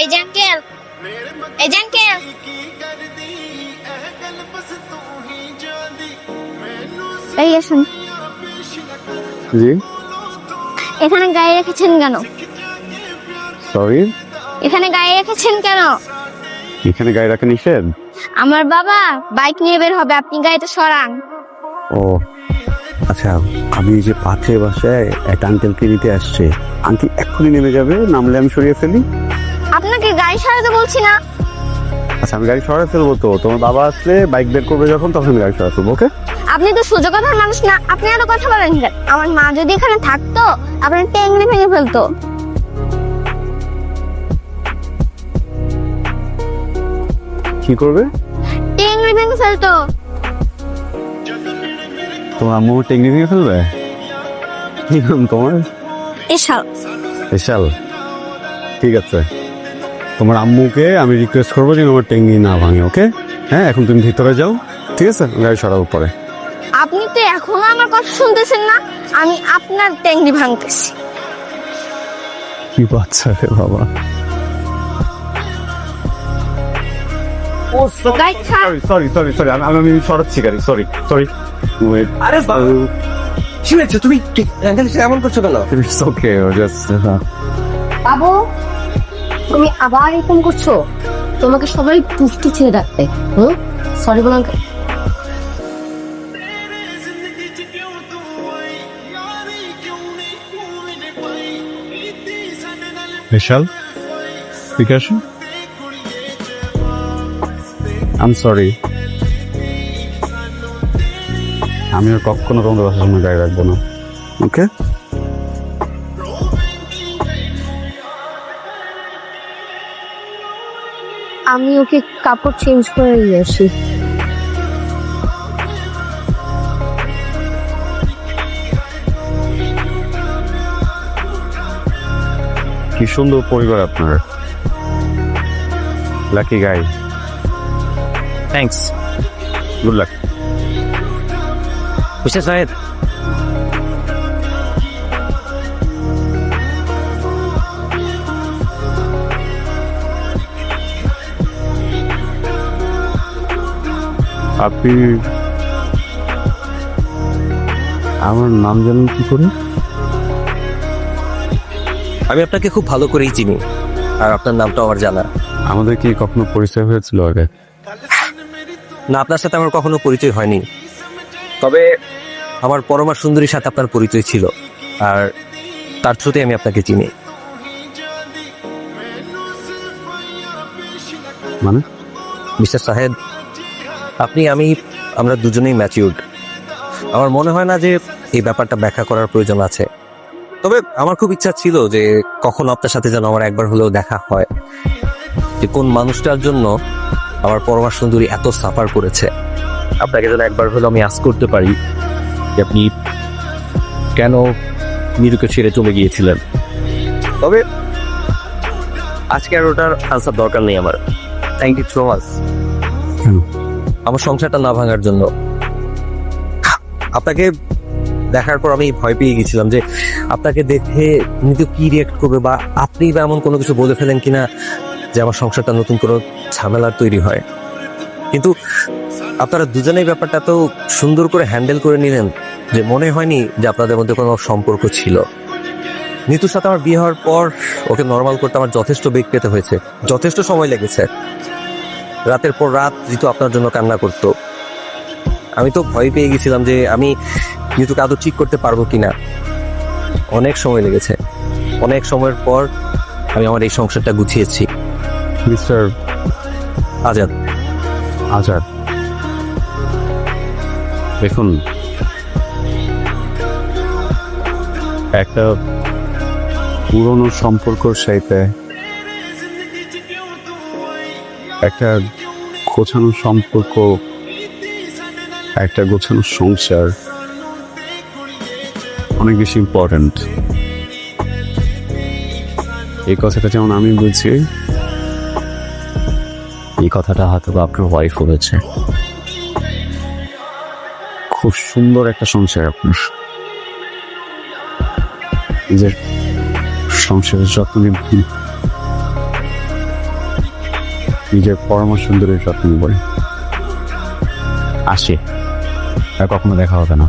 এই জাঙ্কেল এই জাঙ্কেল এখানে গায়ে রেখেছেন কেন? সরি এখানে গায়ে রেখেছেন কেন? এখানে গায়ে রাখা নিষেধ? আমার বাবা বাইক নিয়ে বের হবে আপনি গাড়িতে সরান। ও। আচ্ছা আমি এই যে পাথের বাসায় একটা আঙ্কেলকে নিতে আসছে আঙ্কেল এক্ষুনি নেমে যাবে? নামলে আমি সরিয়ে ফেলি? আপনাকে গাড়ি সরাতে বলছি না। আচ্ছা আমি গাড়ি সরাই ফেলব তো। তোমার বাবা আসলে বাইক বের করবে যখন তখন আমি গাড়ি ফেলব ওকে আপনি তো কথার মানুষ না। আপনি এত কথা বলেন কেন আমার মা যদি এখানে থাকতো আপনার টেঙ্গি ভেঙে ফেলতো। কি করবে? টেঙ্গি ভেঙে ফেলতো। তোমার আম্মু টেকনি ভেঙে ফেলবে? কি নাম তোমার? এসব বিশাল ঠিক আছে। তোমার আম্মুকে আমি রিকোয়েস্ট করব যে আমার টেঙ্গি না ভাঙে ওকে হ্যাঁ এখন তুমি ভিতরে যাও ঠিক আছে? গাড়ি সরাবো পরে। আপনি তো এখনও আমার কথা শুনতেছেন না আমি আপনার টেঙ্গি ভাঙতেছি। কি বাচ্চা রে বাবা। সরি সরি সরি আমি আমি শরৎ শিকারি সরি সরি আরে কি হয়েছে? তুমি এমন করছ কেন? ওকে জাস্ট বাবু তুমি আবার এরকম করছ? তোমাকে সবাই পুষ্টি ছেড়ে রাখতে হুম? সরি বলো আঙ্কেল বিশাল বিকাশ আম সরি আমি আর কখনো তোমাদের বাসার সামনে গাড়ি রাখব না। ওকে আমি ওকে কাপড় চেঞ্জ করে নিয়ে আসি। কি সুন্দর পরিবার আপনার। Lucky guy thanks good luck mister সাহেব আপনি আমার নাম জানেন কি করে? আমি আপনাকে খুব ভালো করেই চিনি আর আপনার নামটা আমার জানা। আমাদের কি কখনো পরিচয় হয়েছিল আগে? না আপনার সাথে আমার কখনো পরিচয় হয়নি। তবে আমার পরমা সুন্দরীর সাথে আপনার পরিচয় ছিল আর তার থ্রুতে আমি আপনাকে চিনি। মানে? মিস্টার সাহেব আপনি আমি আমরা দুজনেই ম্যাচিউর্ড আমার মনে হয় না যে এই ব্যাপারটা ব্যাখ্যা করার প্রয়োজন আছে। তবে আমার খুব ইচ্ছা ছিল যে কখন আপনার সাথে যেন আমার একবার হলেও দেখা হয়। যে কোন মানুষটার জন্য আমার পরমা সুন্দরী এত সাফার করেছে। আপনাকে যেন একবার হলেও আমি আস করতে পারি যে আপনি কেন নিরুকে ছেড়ে চলে গিয়েছিলেন? তবে আজকে আর ওটার আনসার দরকার নেই আমার। থ্যাংক ইউ সো মাচ আমার সংসারটা না ভাঙার জন্য। আপনাকে দেখার পর আমি ভয় পেয়ে গেছিলাম যে আপনাকে দেখে নিতে কি রিয়েক্ট করবে বা আপনি বা এমন কোনো কিছু বলে ফেলেন কিনা? যে আমার সংসারটা নতুন কোনো ঝামেলার তৈরি হয়। কিন্তু আপনারা দুজনেই ব্যাপারটা তো সুন্দর করে হ্যান্ডেল করে নিলেন যে মনে হয়নি যে আপনাদের মধ্যে কোনো সম্পর্ক ছিল। নিতুর সাথে আমার বিয়ে হওয়ার পর ওকে নর্মাল করতে আমার যথেষ্ট বেগ পেতে হয়েছে, যথেষ্ট সময় লেগেছে। রাতের পর রাত ঋতু আপনার জন্য কান্না করতো। আমি তো ভয় পেয়ে গেছিলাম যে আমি ঋতুকে আদৌ ঠিক করতে পারব কি না অনেক সময় লেগেছে। অনেক সময়ের পর আমি আমার এই সংসারটা গুছিয়েছি। মিস্টার আজাদ। আজাদ। দেখুন একটা পুরনো সম্পর্কর সাথে একটা গোছানো সম্পর্ক একটা গোছানো সংসার অনেক বেশি ইম্পর্ট্যান্ট এই কথাটা যেমন আমি বলছি এই কথাটা হয়তো বা আপনার ওয়াইফ বলেছে। খুব সুন্দর একটা সংসার আপনার। নিজের সংসারের যত্ন নিবেন নিজের পরমা সুন্দরের যত্ন নেবেন আসে। আর কখনো দেখা হবে না।